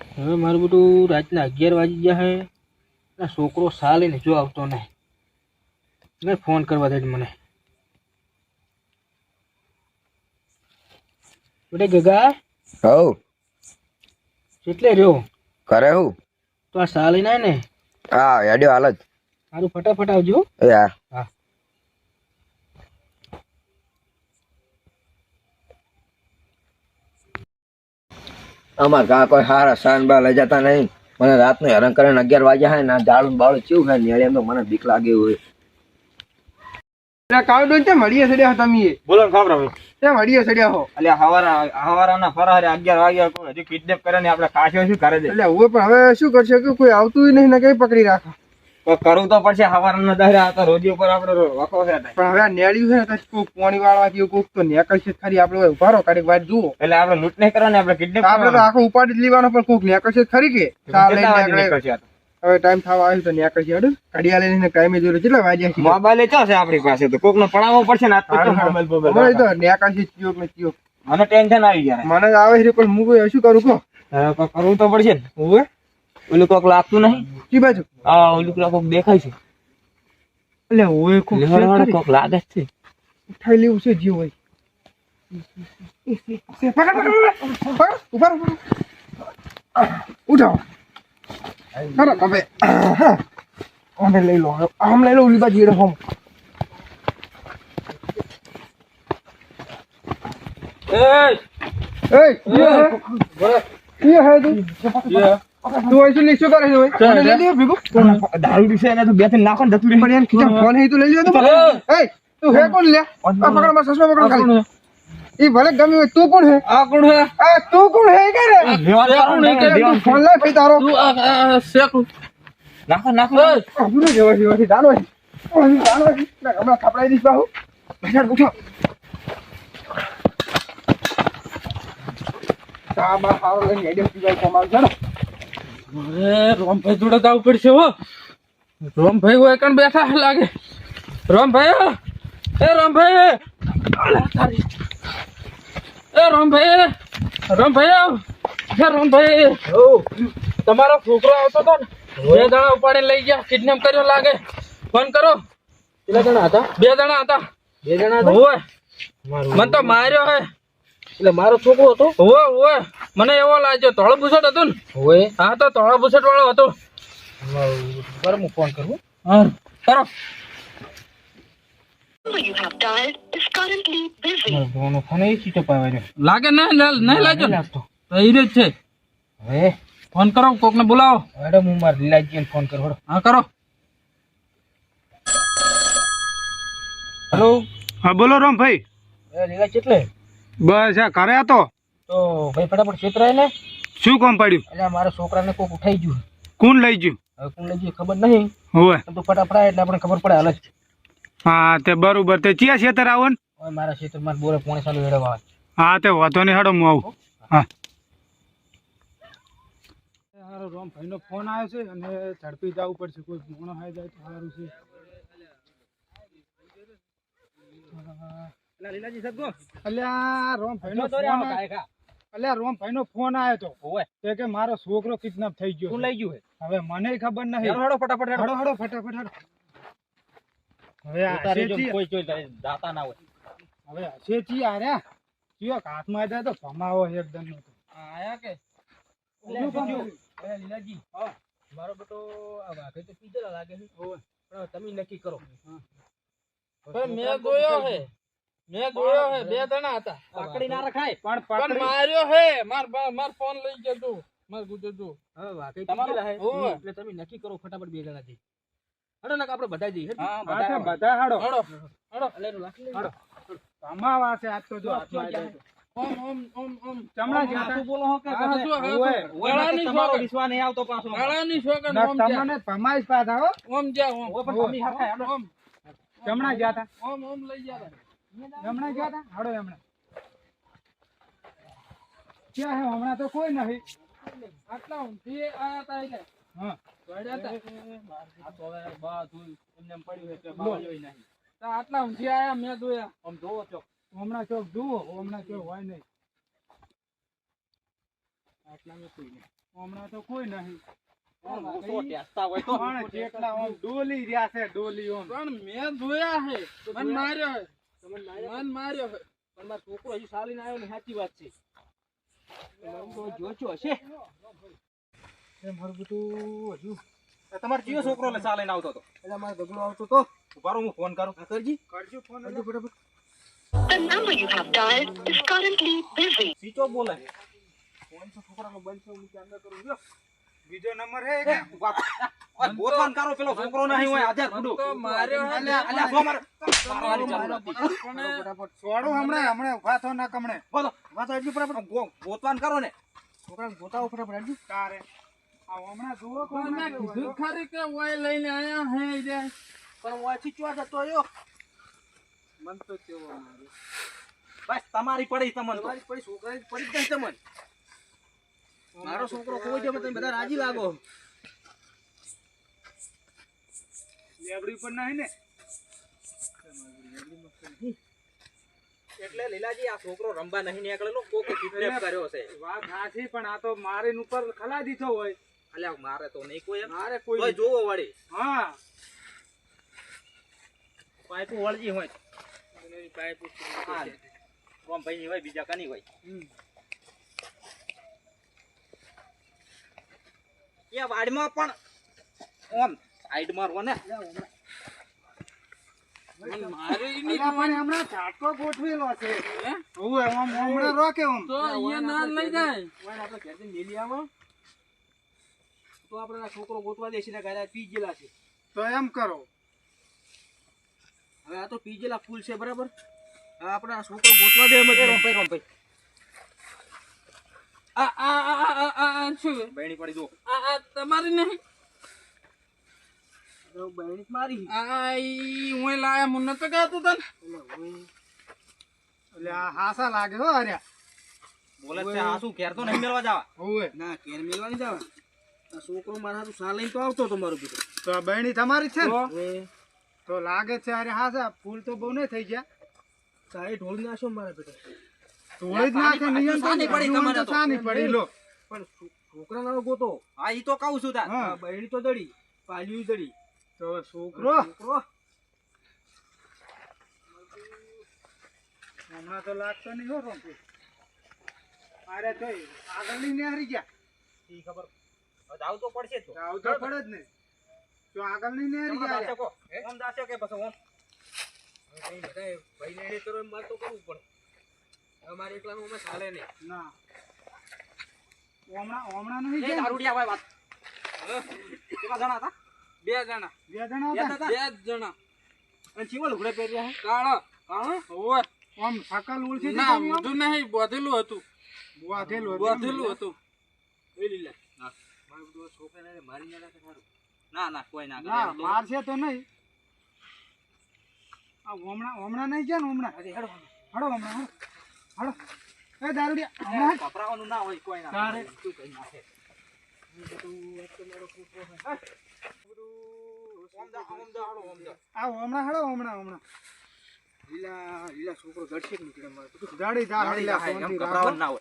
હવે મારું બધું રાતના અગિયાર વાગી ગયા હે. છોકરો સાલે ને જો આવતો નહીં. મેં ફોન કરવા દે મને. બેટે ગગા હવ કેટલે રહ્યો? કરે હું. તો આ સાલે ના ને. હા હેડ્યો હાલ જ. મારું ફટાફટ આવજો. હા. હા. અમાર ગા કોઈ હારા સાન બા લઈ જતા નહીં. મને રાતનું હેરાન કરીને અગિયાર વાગ્યા હે ના જાળું બાળું ચેવું હે ને એમ તો મને બીક લાગે હોય. કાવ ડોન ચા મળીએ સડ્યા હો તમે? બોલો ને ખબર ત્યાં મળીએ સડ્યા હો? એટલે હવારા હવારાના ફરારે અગિયાર વાગ્યા કોઈ હજી કિડનેપ કરે ને આપણે કાશ્યો શું કરે છે એટલે હવે પણ હવે શું કરશે? કે કોઈ આવતું નહીં ને કઈ પકડી રાખે. તો કરવું તો પડશે હવારના દહરે તો રોજી ઉપર આપણે વખો છે પણ હવે આ નેળ્યું છે તો કોક પાણી વાળવા કે કોક તો નેકળશે ખરી. આપણે હવે ઊભા રહો કાઢી વાત જુઓ. એટલે આપણે લૂંટ નહીં કરવાની આપણે કિડનેપ આપણે તો આખો ઉપાડી જ લેવાનો પણ કોક નેકળશે ખરી કે? ચાલે લઈને હવે ટાઈમ થવા આવ્યો તો નેકળશે હડું. કડિયા લઈને ટાઈમે જોડે કેટલા વાગ્યા છે? મોબાઈલ ચો છે આપણી પાસે તો? કોક નો પડાવવો પડશે ને આજ તો મોબાઈલ તો નેકળશે ચિયોક ને ચિયોક. મને ટેન્શન આવી ગયા. મને આવે છે પણ હું શું કરું કહો. કરવું તો પડશે ને. હવે. ઓલું કોક લાગતું નહીં કી બાજુ હા ઓલું કોક દેખાય છે એટલે હોય કોક કોક લાગે છે ઉઠાઈ લેવું છે જે હોય પકડ પકડ ઉપર ઉપર ઉઠાવ ખરા કબે આને લઈ લો આમ લઈ લો ઓલી બાજુ એડો હોમ એ એ એ હે તું તું શું શું કરે છે લઈ લ્યો ભીગુ. દારૂ દિવસે એને તો બેથી નાખો ને દતુરી પણ યાર ફોન હે તું લઈ લ્યો તો. એ તું હે કોણ લે? આ પકડમાં સસમા પકડ ખાલી. એ ભલે ગમે હોય તું કોણ હે? આ કોણ હે? આ તું કોણ હે? કે રે કોણ હે? કે તું ફોન લે ભાઈ તારો. તું આ શેક. નાખો નાખો. આપણો જેવો જેવો છે. જાનો જાનો હમણાં ખપડાઈ દઈશ બાહુ. બેસાડ ઉઠો. સાબા હારો લઈને એડિયો પીવાય કમાલ છે ને અરે રોમભાઈ જોડે જવું પડશે હો. રોમભાઈ હોય કણ બેઠા લાગે. રોમભાઈ એ રોમભાઈ. એ રોમભાઈ રોમભાઈ એ રોમભાઈ તમારો છોકરો આવતો હતો ને બે જણા ઉપાડી લઈ ગયા કિડનેપ કર્યો લાગે. ફોન કરો. કેટલા જણા હતા? બે જણા હતા. બે જણા હતા? હોવે મને તો માર્યો હે. એટલે મારો છોકરો હતો? ઓ હોવે. મને એવો લાગ્યો. ધોળો ભૂસટ હતો ને? હોય હા તો ધોળો ભૂસટ વાળો હતો બરાબર હું ફોન કરું હા. કરો. લાગે નહીં નહીં લાગ્યો એ જ છે. હવે? ફોન કરો કોકને બોલાવો. મેડમ હું મારા લીલાજીને ફોન કરો હા. કરો. હેલો હા બોલો રામભાઈ. ભાઈ લીલા કેટલે? બસ આ ઘરે હતો. તો ભાઈ ફટાફટ છેતરાય ને શું કામ પડ્યું? એટલે મારા છોકરાને કોક ઉઠાઈ ગયું. કોણ લઈ ગયું? હવે કોણ લઈ ગયું ખબર નહીં. હોય પણ તું ફટાફટ એટલે આપણે ખબર પડે હાલ હા તે બરોબર. તે ચિયા છેતર આવો ને? મારા છેતર ક્ષેત્રમાં બોરે પોણે સાલું વેડવા આવે. હા તે વાંધો નહીં હેડો હું આવું. હા. સારો રોમ ભાઈનો ફોન આવ્યો છે અને ઝડપી જવું પડશે. કોઈ મોણો આવી જાય તો સારું છે. લીલાજી સદગો અલ્યા ફોન આયો- અલ્યા રોમભાઈનો ફોન આવ્યો તો. ઓવે. તે કે મારો છોકરો કિડનેપ થઈ ગયો કોણ લઈ ગયું હવે મને ખબર નથી હેડો ફટાફટ હડો. હડો ફટાફટ હડો. હવે આ ઉતારી કોઈ દાતા ના હોય. હવે શેઠી આ કયો હાથમાં જાય તો ભમાવો એકદમ. નો આયા કે? ઓલું કામ કર્યું. અરે મારો બેટો આ વાઘે તો પીજેલા લાગે છે. પણ તમે નક્કી કરો. પણ મેં ગોયો હે. મેં જોયો હે બે જણા હતા. પકડી ના રખાય પણ પણ માર્યો હે માર માર ફોન લઈ ગયો તું માર ગુજર તું. હવે વાકઈ તમારો? હે. એટલે તમે નક્કી કરો ફટાફટ બે જણા જઈ હડો ને આપણે બધા જઈએ હા, બધા બધા હડો. હડો. હડો લે એનું લાખ હાડો. ભમાવા છે આજ તો જો આત્મા જાય ઓમ ઓમ ઓમ ઓમ. ચમડા શું બોલો હો કે? ગળાની તમારો વિશ્વા નહીં આવતો પાછો. ગળાની સોગંદ ઓમ જા. તમને ભમાઈશ પાછા ઓમ જા ઓમ. પણ તમે ઓમ. ચમડા ગયા ઓમ ઓમ લઈ જા જમણા ગયા હતા હાડો હમણાં ક્યાં હે? હમણાં તો કોઈ નહીં. આટલા ઊંધી આયા હતા એટલે. હા. દોડ્યા તા. આ તો હવે બધું એમને પડ્યું છે કે બાવા જેવું નહીં. તો આટલા ઊંધી આયા મેં જોયા. આમ જોવો ચોક હમણાં ચોક જુઓ હમણાં ચોક હોય નહીં. હમણાં તો કોઈ નહીં. હમણાં તો પણ નહીં ડોલી રહ્યા છે ડોલી આમ. પણ મેં જોયા છે મને માર્યા? મન માર્યો પણ મારો છોકરો હજી સાલીને આવ્યો ને સાચી વાત છે. જોજો હશે. એ મારું બધું હજુ. તમારે કયો છોકરો લે ચા લઈને આવતો હતો એટલે મારો ગગડો આવતો તો. ઉભારો હું ફોન કરું. કરજી. કરજો ફોન કરજો ફટાફટ. The number you have dialed is currently busy. સીચો બોલે ફોન તો છોકરાનો બંધ છે હું અંદર કરું? જો બીજો નંબર હે કે? ગોતવાન કરો પેલો છોકરો ના હોય આધાર મન તો માર્યો અલ્યા જો મારે છોડું હમણાં હમણાં ઊભા થો ના કમણે. બોલો. વાતો એટલી પર ગોતવાન કરો ને છોકરાને ઉપર પર હજુ તારે. આ હમણાં જુઓ કોણ મેં કીધું ખરી કે ઓય લઈને આયા હે રે પણ આથી ચો જતો યો મન તો કેવો મારે બસ તમારી પડી તમને. તમારી પડી છોકરાની પડી જ તમને. મારો છોકરો કોઈ છે તમે બધા રાજી લાગો લેબડી પર નહીં ને? એટલે લીલાજી આ છોકરો રમવા નહીં નીકળેલો કોક કિડનેપ કર્યો છે. વાત સાચી પણ આ તો મારે ઉપર ખલા દીધો હોય. અલ્યા મારે તો નહીં કોઈ મારે કોઈ જોવો વળી. હા. પાઇપો વળજી હોય. પાઇપ હા. કોમ ભાઈ ની હોય બીજા કની હોય એ વાડીમાં પણ ઓમ સાઈડમાં રહો ને મન માર્યો ઈ નહીં અલ્યા પણ હમણાં ઝાટકો ગોઠવેલો છે ઓવે આમ હમણાં રોકે આમ તો અહીંયા ના લઈ જાય ઓય આપણે વાડમાં પણ ઓમ. તો આપણે આ છોકરો ગોતવા દેશી ના ઘરે પી ગયેલા છે. તો એમ કરો. હવે આ તો પી ગયેલા ફૂલ છે બરાબર. હવે આપણે આ છોકરો ગોતવા દે એમ જ આ આ આ આ આ આ શું? બહેણી પડી જો આ આ તમારી નહીં. હવે મારી. આ ઈ લાયા મને તો કહેતો તને. એટલે આ હાસા લાગે હો અર્યા બોલે છે આ શું ઘેર તો નહીં મેળવા જવા? ઓવે ના કેર મેલવાની જાવ. આ છોકરો મારા હાથું સા લઈને તો આવતો તો મારો બેટો તો આ બહેણી તમારી છે ને? તો લાગે છે અરે હાસા ફૂલ તો બહુ નહીં થઈ ગયા. સાહેબ ઢોલ નાશો મારા બેટો. તોડી જ નાખે નિયમ સાની પડી તમારે તો તો. પડી લો. પણ છોકરા ના ગોતો. હા ઈ તો કહું છું બહેણી તો દડી પાલ્યું દડી. તો છોકરો છોકરો. હમણાં તો લાગતો નહીં હો રોંપી અરે તો આગળ લઈને હારી ગયા. ઈ ખબર હવે જાવું તો પડશે તો. તો પડે જ ને. તો આગળ લઈને હારી ગયા. ઓમ દાસ્યો કે પછી ઓમ? કઈ ભાઈ ને કરો એમ મારે તો કરવું પડે. હવે મારે એકલાનું અમે ચાલે નહીં. ના. ઓમણા ઓમણા નહીં એ દારૂડિયા હોય વાત. કેટલા જણા હતા? બે જણા. બે જણા હતા? બે જ જણા. અને ચીવો લુગડે પહેર્યા હે? કાળો. કાળો? ઓય આમ શકલ ઉલટી ના બધું નહીં બોધેલું હતું. બોધેલું હતું. બોધેલું હતું. એ લીલા. મારે બધું છોકરાને મારી ના નાખે સારું. ના ના કોઈ ના ના. મારશે તો નહીં. આ હમણાં હમણાં નહીં છે ને હમણાં? અરે હેડો હડો હમણાં હડો. હડો એ દારૂડિયા હમણાં? કપરાવાનું ના હોય કોઈ ના તારે. તું નાખે હાલો. આ હમણાં હડો હમણાં હમણાં. લીલા લીલા છોકરો ગડશે જ નીકળે મારે? જા ગાડી હૈલા, ના હોય.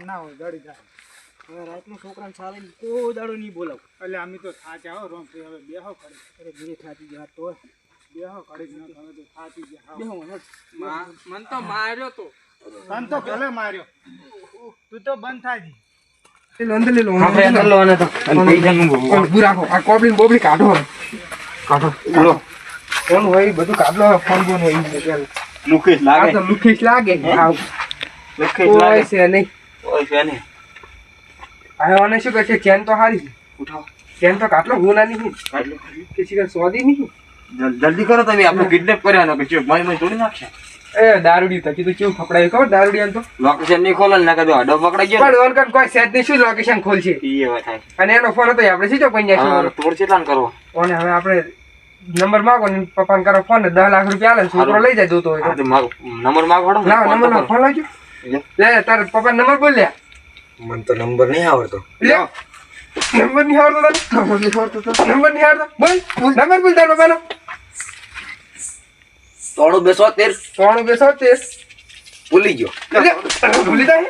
ના હોય દાડી જા હવે રાતનો છોકરાને ચાલે ને કોઈ દાડો નહીં બોલાવ. એટલે અમે તો થાચા હો રોમ હવે બેહો ખડી અરે ઘરે થાકી ગયા તો ન મન તો માર્યો તો તને તો ભલે માર્યો તું તો બંધ ને હા નહીં ને આને ચેન તો હારી ચેન તો કાટલો ગુના નહીં કાઢ લો. સોદી નહીં જલ્દી કરો તમે આપણે કિડનેપ કર્યા કે ચેક મારી મારી તોડી નાખશે? એ દારૂડી થકી તો કેવું ફપડાય ખબર દારૂડી તો? લોકેશન નહીં ખોલે ને ના કદો અડો પકડાઈ ગયો. પણ ઓનકન કોઈ સેટ નહીં શું લોકેશન ખોલશે? ઈ એવા થાય. અને એનો ફોન હતો આપણે કોઈ હા, નાખ્યો તોડ કેટલા કરવો? અને હવે આપણે નંબર માંગો ને પપ્પાને કરો ફોન દસ લાખ રૂપિયા આલે ને છોકરો લઈ જાય જોતો હોય તો. નંબર માંગો ના નંબર નો ફોન લાવજો. લે. તારે પપ્પા નંબર બોલ લ્યા મને તો નંબર નહીં આવડતો. લે. નંબર નહીં આવડતો નંબર નહીં આવડતો નંબર નહીં આવડતો. બોલ નંબર બોલ તારા પપ્પાનો. તોડું બેસો તેર. ત્રણ બેસો તેર. ભૂલી ગયો. ભૂલી જાય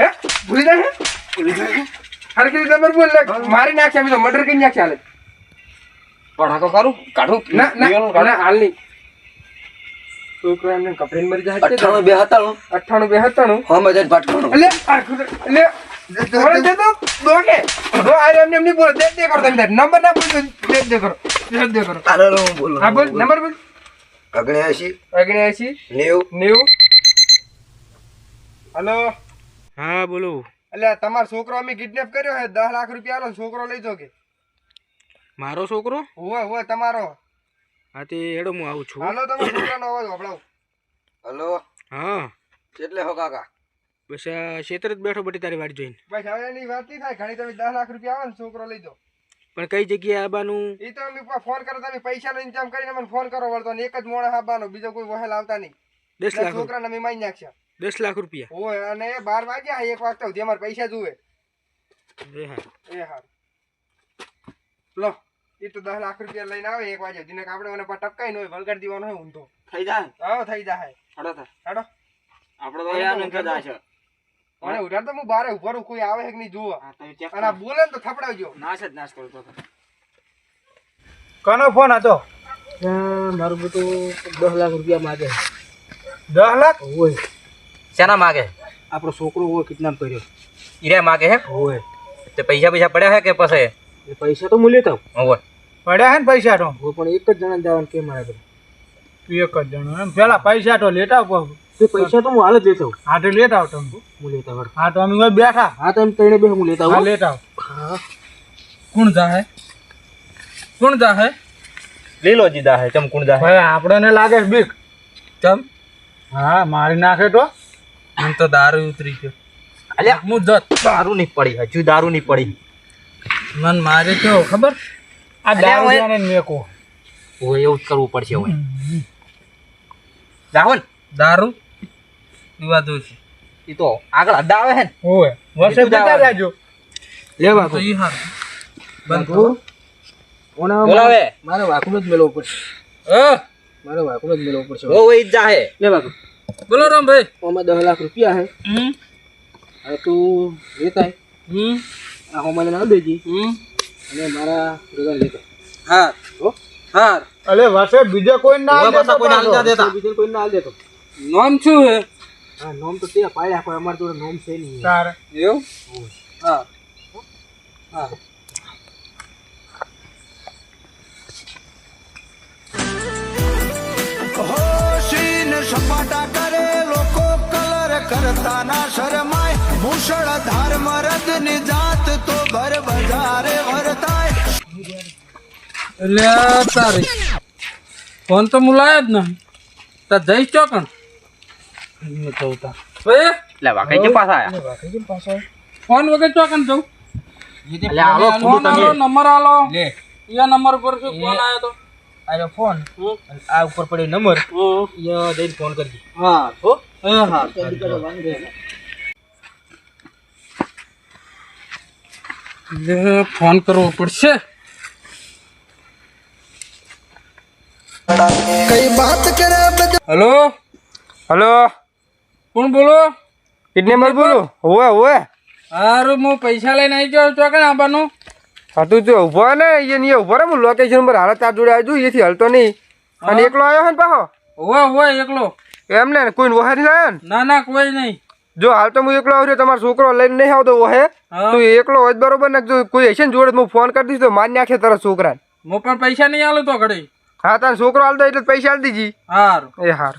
હે? ભૂલી જાય હે? ભૂલી જાય હરકી નંબર બોલ લે મારી નાખ્યા તો મર્ડર કરી નાખે હાલે. પડાકો કરું કાઢું ના ના ના હાલ નહીં. છોકરો એમને કપડીને મરી જાય છે. બે હતા અઠ્ઠાણું બે હતાણું. હમ ભટકાણું એટલે એટલે. નંબર ના બોલ દે દે કરો. દે દે કરો. બોલું. નંબર બોલ. ઓગણ્યાસી ઓગણ્યાસી નેવું? નેવું? હલો? હા બોલો. એટલે તમારો છોકરો અમે કિડનેપ કર્યો છે દસ લાખ રૂપિયાનો છોકરો લઈ કે. મારો છોકરો? હોય હોય તમારો. હા તે હેડો હું આવું છું. હાલો તમે છોકરાનો અવાજ હલો? હા. કેટલે હો કાકા? બસ આ ક્ષેત્ર જ બેઠો બટી તારી વાડી જોઈને. બસ હવે એની વાત નહીં થાય. ઘણી તમે દસ લાખ રૂપિયા આવે ને છોકરો લઈ જાઓ. પણ કઈ જગ્યાએ આવવાનું એ તો અમે ફોન કરો તમે પૈસાનો ઇન્તજામ કરીને મને ફોન કરો વળતો એક જ મોણા આવવાનો બીજો કોઈ વહેલ આવતા નહીં. દસ લાખ. છોકરાને અમે મારી નાખ્યા દસ લાખ રૂપિયા? હોય અને એ બાર વાગ્યા એક વાગતા સુધી અમારે પૈસા જુએ. એ હા. એ હા. લો એ તો દસ લાખ રૂપિયા લઈને આવે એક વાગે દિને આપણે મને ટપકાઈ ન હોય વલગાડ દેવાનો હોય ઊંધો. થઈ જાય હા થઈ જાય હડો તો. હડો. આપણે તો યાર નથી જાય છે મને તો હું બારે ઊભા કોઈ આવે કે નહીં જુઓ. અને બોલે ને તો થપડાવજો. નાશ જ નાશ કરતો તો. કોનો ફોન હતો? મારું બધું દસ લાખ રૂપિયા માગે. દસ લાખ? હોય. શેના માગે? આપણો છોકરો હોય કિડનેપ કર્યો. ઈરે માગે હે? હોય. તે પૈસા પૈસા પડ્યા હે કે પછી? એ પૈસા તો હું તો. હોય. પડ્યા હે ને પૈસા તો? પણ એક જ જણા જવાનું કેમ મારે બધું? એક જ જણા એમ. પેલા પૈસા તો લેતા આવો. તે પૈસા તો હું હાલ જ લેતો હા તો લેતા આવ તમે. હું લેતા આવું. હા તો અમે બેઠા. હા તો એમ તઈને બે હું લેતા હા આવું લેતા આવો. હા. કોણ જાહે? કોણ જાહે? લીલો જીદા હે ચમ કુણ ભાઈ આપણને લાગે બીક. ચમ? હા મારી નાખે તો. મને તો દારૂ ઉતરી ગયો. અલ્યા હું જત. દારૂ નહીં પડી હજુ દારૂ નહીં પડી. મન મારે કેવો ખબર? આ દારૂ ઓય. મેકો હોય એવું જ કરવું પડશે હોય રાહુલ દારૂ? પીવા દઉં છું. એ તો આગળ અડ્ડા આવે હે ને. ઓય વર્ષે જતા. રહેજો લેવા તો ઈ હા બંધ ઓના બોલાવે. મારે વાકું જ મેળવવું ઉપર હ? મારે વાકું જ મેલો ઉપર છે ઓ હોય જા હે લે બાપુ. બોલો રામભાઈ. ઓમાં દસ લાખ રૂપિયા હે. હમ? હવે તું લેતા. હમ? આ હોમાં આવી દેજી. હમ? અને મારા રોગા લેતા. હા હો? હા અલે વર્ષે બીજા કોઈ ના હવે કોઈ ના દેતા. બીજા કોઈ ના દેતો નામ શું હે? હા નોમ તો તે પાડ્યા પણ અમારે જોડે નોમ છે નહીં. તારે. એવું? હા. હા. સપાટા કરે લોકો કલર કરતા ના શરમાય. મુશળધાર મરદની જાત તો ભર બજારે વર્તાય. એટલે તારી. ફોન તો મુલાય જ નહીં. તા જઈ ચોકણ? કહું તા. એટલે વાકઈ કે પાછા આયા? ફોન વગર ચોકણ જવું? એટલે આલો ફોન ફોન આલો નંબર આલો. લે. યા નંબર પર શું ફોન આવ્યો તો? આનો ફોન. આ ઉપર પડ્યો નંબર. હમ. યા ફોન કરજે. હા હો. હા હા. ફોન કરવો પડશે. કઈ વાત કરે હલો? હલો? કોણ બોલો? કિડનેપર બોલો? હોવે હોવે. હારું હું પૈસા લઈને આવી ગયો ચોકણ આવવાનું હા તું જો ઊભો ને એ નહીં ઊભો રે હું લોકેશન પર હાલત તાર જોડે આવી એથી હલતો નહીં. અને એકલો આવ્યો હે ને પાછો હોવે હોવે એકલો. એમ ને કોઈ વહાર આવ્યો ને? ના ના કોઈ નહીં. જો હાલ તો હું એકલો આવ્યો તમારો છોકરો લઈને નહીં આવતો વહે. તું એકલો હોય બરોબર ને જો કોઈ હશે ને જોડે હું ફોન કરી દઈશ તો માન નાખે તારા છોકરાને. હું પણ પૈસા નહીં આલું તો ઘડી. હા તારો છોકરો હાલતો એટલે પૈસા હાલ દીજી હારું. એ હાર.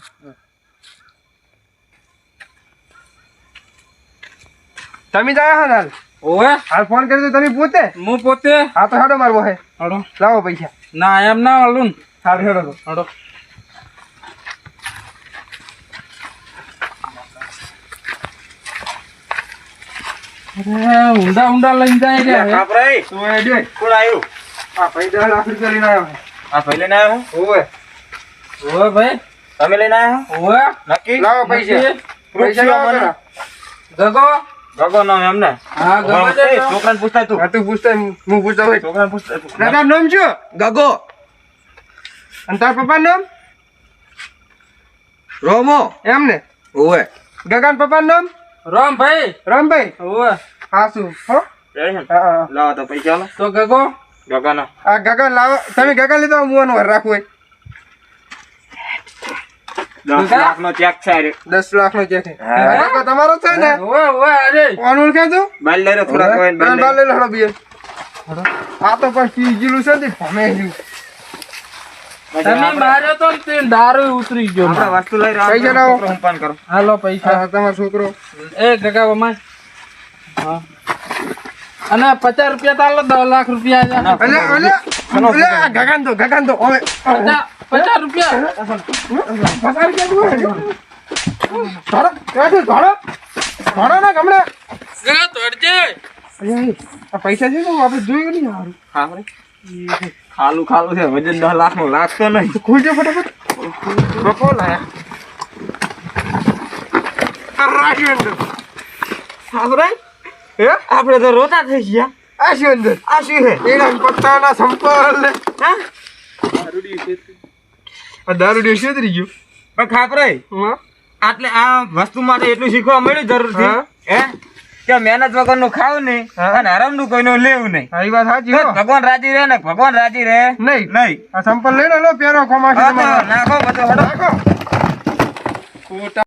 તમે જ હા હાલ. હોવે હાલ ફોન કરી દો તમે પોતે? હું પોતે? હા તો હેડો મારવો હે. હડો. લાવો પૈસા. ના એમ ના ને. હાલ હેડો તો. હડો. ઊંડા ઊંડા લઈને જાય કે કાપરાઈ તું એ જોઈ કોણ આવ્યું આ ભાઈ દસ લાખ રૂપિયા લઈને આવ્યો આ ભાઈ લઈને આવ્યો હોવે હોવે ભાઈ. તમે લઈને આવ્યા હોવે નક્કી? લાવો પૈસા. પૈસા લાવો પેલા. ગગો ગગો નામ એમને હા ગગો. છે તો. છોકરાને પૂછતા તું. હા તું પૂછતા હું પૂછતા હોય. છોકરાને પૂછતા તું. દાદા નામ શું? ગગો. અને તાર પપ્પા નામ? રોમો. એમ ને? ઓવે ગગન પપ્પા નામ? રામભાઈ. રામભાઈ? ઓવે હા શું? હો? હા, હા. લાવો તો પૈસા લો. તો ગગો? ગગાના. આ ગગા લાવો. તમે ગગા લીધો હું આનો વાર રાખું હોય. દસ? લાખ નો ચેક છે દસ લાખ નો ચેક તમારો છે ને? કોણ ઓળખે તું? થોડા બીએ આ તો પણ પી છે ને ભમે ગયું. તમે માર્યો તો તે દારૂ ઉતરી ગયો. આપણે વસ્તુ લઈ રહ્યો પૈસા લાવો. હું હાલો પૈસા. તમારો છોકરો. એ ગગા હા. અને પચાસ રૂપિયા તાલો દસ લાખ રૂપિયા ગગન તો ગગન તો હવે પચાસ પચાસ રૂપિયા. તોડજે આ પૈસા છે તો જોયું નહીં સારું ખાલું ખાલું છે વજન દસ લાખનું લાગતો નહીં. ખોલજો ફટાફટ. બકો લાયા. હે? આપણે તો રોતા થઈ ગયા. આ શું અંદર? આ શું છે? એના પત્તાના સંપલ ને હા? આ દારૂડી છેતરી ગયું? પણ ખાપરાય હા? આટલે આ વસ્તુ માટે એટલું શીખવા મળ્યું જરૂર છે હે? કે મહેનત વગરનું ખાવું નહીં હા. અને હરામનું કોઈનું લેવું નહીં. આ વાત સાચી હો. ભગવાન રાજી રહે ને ભગવાન રાજી રહે. નહીં. નહીં. આ સંપલ લઈ લો લો પેરો હા કોમાસી નાખો બધો નાખો. ખોટા